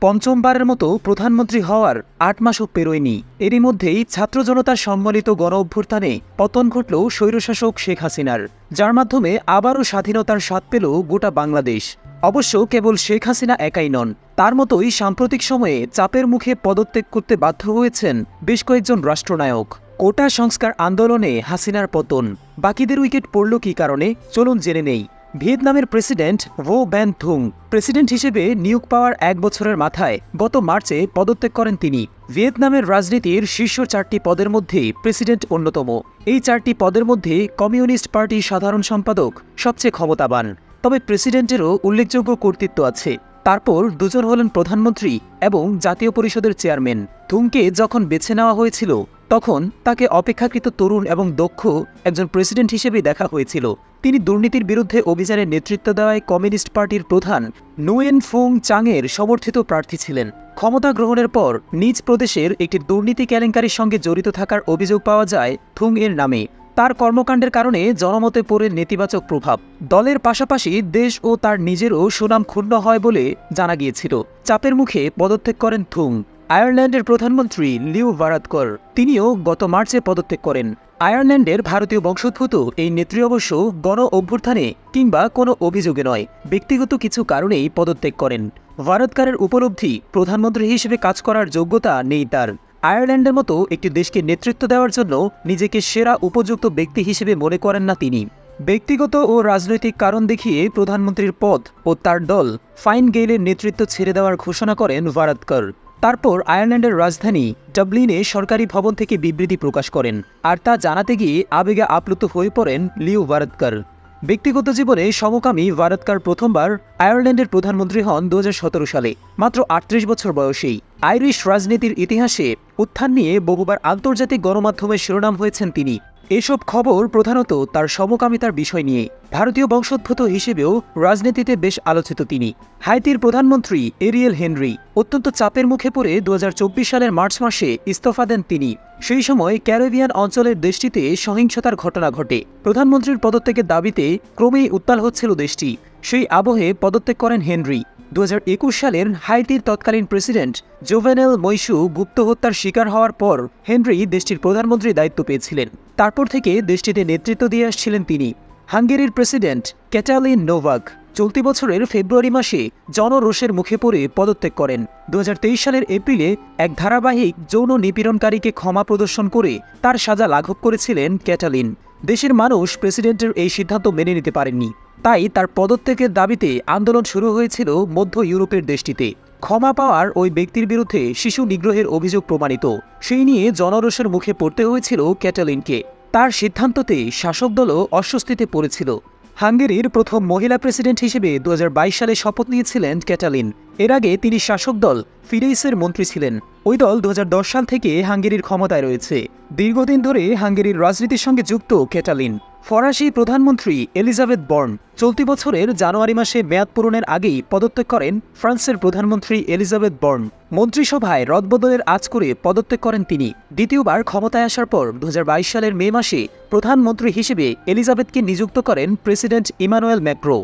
পঞ্চমবারের মতো প্রধানমন্ত্রী হওয়ার আট মাসও পেরোয়নি। এরই মধ্যেই ছাত্র জনতার সম্মিলিত গণ অভ্যুত্থানে পতন ঘটল স্বৈরশাসক শেখ হাসিনার। যার মাধ্যমে আবারও স্বাধীনতার স্বাদ পেল গোটা বাংলাদেশ। অবশ্য কেবল শেখ হাসিনা একাই নন, তার মতোই সাম্প্রতিক সময়ে চাপের মুখে পদত্যাগ করতে বাধ্য হয়েছেন বেশ কয়েকজন রাষ্ট্রনায়ক। কোটা সংস্কার আন্দোলনে হাসিনার পতন। বাকিদের উইকেট পড়ল কী কারণে? চলুন জেনে নেই। ভিয়েতনামের president Vo Van Thuong. President হিসেবে নিয়োগ পাওয়ার এক বছরের মাথায় গত মার্চে পদত্যাগ করেন তিনি। ভিয়েতনামের রাজনীতির শীর্ষ চারটি পদের মধ্যে প্রেসিডেন্ট অন্যতম। এই চারটি পদের মধ্যে কমিউনিস্ট পার্টির সাধারণ সম্পাদক সবচেয়ে ক্ষমতাবান। তবে প্রেসিডেন্টেরও উল্লেখযোগ্য কর্তৃত্ব আছে। তারপর দুজন হলেন প্রধানমন্ত্রী এবং জাতীয় পরিষদের চেয়ারম্যান। থুংকে যখন বেছে নেওয়া হয়েছিল তখন তাকে অপেক্ষাকৃত তরুণ এবং দক্ষ একজন প্রেসিডেন্ট হিসেবে দেখা হয়েছিল। তিনি দুর্নীতির বিরুদ্ধে অভিযানে নেতৃত্ব দেওয়ায় কমিউনিস্ট পার্টির প্রধান নুয়েন ফুং চাংয়ের সমর্থিত প্রার্থী ছিলেন। ক্ষমতা গ্রহণের পর নিজ প্রদেশের একটি দুর্নীতি কেলেঙ্কারির সঙ্গে জড়িত থাকার অভিযোগ পাওয়া যায় থুং এর নামে। তার কর্মকাণ্ডের কারণে জনমতে পড়ে নেতিবাচক প্রভাব। দলের পাশাপাশি দেশ ও তার নিজেরও সুনাম ক্ষুণ্ণ হয় বলে জানা গিয়েছিল। চাপের মুখে পদত্যাগ করেন থুং। আয়ারল্যান্ডের প্রধানমন্ত্রী লিউ ভারাতকর, তিনিও গত মার্চে পদত্যাগ করেন। আয়ারল্যান্ডের ভারতীয় বংশোদ্ভূত এই নেত্রী অবশ্য গণ অভ্যুত্থানে কিংবা কোনো অভিযোগে নয়, ব্যক্তিগত কিছু কারণেই পদত্যাগ করেন। ভারতকারের উপলব্ধি প্রধানমন্ত্রী হিসেবে কাজ করার যোগ্যতা নেই তার। আয়ারল্যান্ডের মতো একটি দেশকে নেতৃত্ব দেওয়ার জন্য নিজেকে সেরা উপযুক্ত ব্যক্তি হিসেবে মনে করেন না তিনি। ব্যক্তিগত ও রাজনৈতিক কারণ দেখিয়ে প্রধানমন্ত্রীর পদ ও তার দল ফাইন গেইলের নেতৃত্ব ছেড়ে দেওয়ার ঘোষণা করেন ভারতকর। তারপর আয়ারল্যান্ডের রাজধানী ডাবলিনে সরকারি ভবন থেকে বিবৃতি প্রকাশ করেন আর তা জানাতে গিয়ে আবেগে আপ্লুত হয়ে পড়েন লিউ ভারতকর ব্যক্তিগত জীবনে সমকামী ভারতকার প্রথমবার আয়ারল্যান্ডের প্রধানমন্ত্রী হন দু হাজার সতেরো সালে, মাত্র আটত্রিশ বছর বয়সেই। আইরিশ রাজনীতির ইতিহাসে উত্থান নিয়ে বহুবার আন্তর্জাতিক গণমাধ্যমের শিরোনাম হয়েছেন তিনি। এসব খবর প্রধানত তার সমকামিতার বিষয় নিয়ে। ভারতীয় বংশোদ্ভূত হিসেবেও রাজনীতিতে বেশ আলোচিত তিনি। হাইতির প্রধানমন্ত্রী এরিয়েল হেনরি অত্যন্ত চাপের মুখে পড়ে দু হাজার চব্বিশ সালের মার্চ মাসে ইস্তফা দেন তিনি। সেই সময় ক্যারিবিয়ান অঞ্চলের দেশটিতে সহিংসতার ঘটনা ঘটে। প্রধানমন্ত্রীর পদত্যাগের দাবিতে ক্রমেই উত্তাল হচ্ছিল দেশটি। সেই আবহে পদত্যাগ করেন হেনরি। দু হাজার একুশ সালের হাইতির তৎকালীন প্রেসিডেন্ট জোভেনেল মৈশু গুপ্ত হত্যার শিকার হওয়ার পর হেনরি দেশটির প্রধানমন্ত্রীর দায়িত্ব পেয়েছিলেন। তারপর থেকে দেশটিতে নেতৃত্ব দিয়ে আসছিলেন তিনি। হাঙ্গেরির প্রেসিডেন্ট ক্যাটালিন নোভাক চলতি বছরের ফেব্রুয়ারি মাসে জনরোষের মুখে পড়ে পদত্যাগ করেন। দুহাজার তেইশ সালের এপ্রিলে এক ধারাবাহিক যৌন নিপীড়নকারীকে ক্ষমা প্রদর্শন করে তার সাজা লাঘব করেছিলেন ক্যাটালিন। দেশের মানুষ প্রেসিডেন্টের এই সিদ্ধান্ত মেনে নিতে পারেননি। তাই তার পদত্যাগের দাবিতে আন্দোলন শুরু হয়েছিল মধ্য ইউরোপের দেশটিতে। ক্ষমা পাওয়ার ওই ব্যক্তির বিরুদ্ধে শিশু নিগ্রহের অভিযোগ প্রমাণিত। সেই নিয়ে জনরোষের মুখে পড়তে হয়েছিল ক্যাটালিনকে। তার সিদ্ধান্ততে শাসক দলও অস্বস্তিতে পড়েছিল। হাঙ্গেরির প্রথম মহিলা প্রেসিডেন্ট হিসেবে দু হাজার বাইশ সালে শপথ নিয়েছিলেন ক্যাটালিন। এর আগে তিনি শাসক দল ফিরেইসের মন্ত্রী ছিলেন। ওই দল দুহাজার দশ সাল থেকে হাঙ্গেরির ক্ষমতায় রয়েছে। দীর্ঘদিন ধরে হাঙ্গেরির রাজনীতির সঙ্গে যুক্ত ক্যাটালিন। ফরাসি প্রধানমন্ত্রী এলিজাবেথ বর্ন চলতি বছরের জানুয়ারি মাসে মেয়াদ পূরণের আগেই পদত্যাগ করেন ফ্রান্সের প্রধানমন্ত্রী এলিজাবেথ বর্ন। মন্ত্রিসভায় রদবদলের আজ করে পদত্যাগ করেন তিনি। দ্বিতীয়বার ক্ষমতায় আসার পর দু হাজার বাইশ সালের মে মাসে প্রধানমন্ত্রী হিসেবে এলিজাবেথকে নিযুক্ত করেন প্রেসিডেন্ট ইমানুয়েল ম্যাক্রো।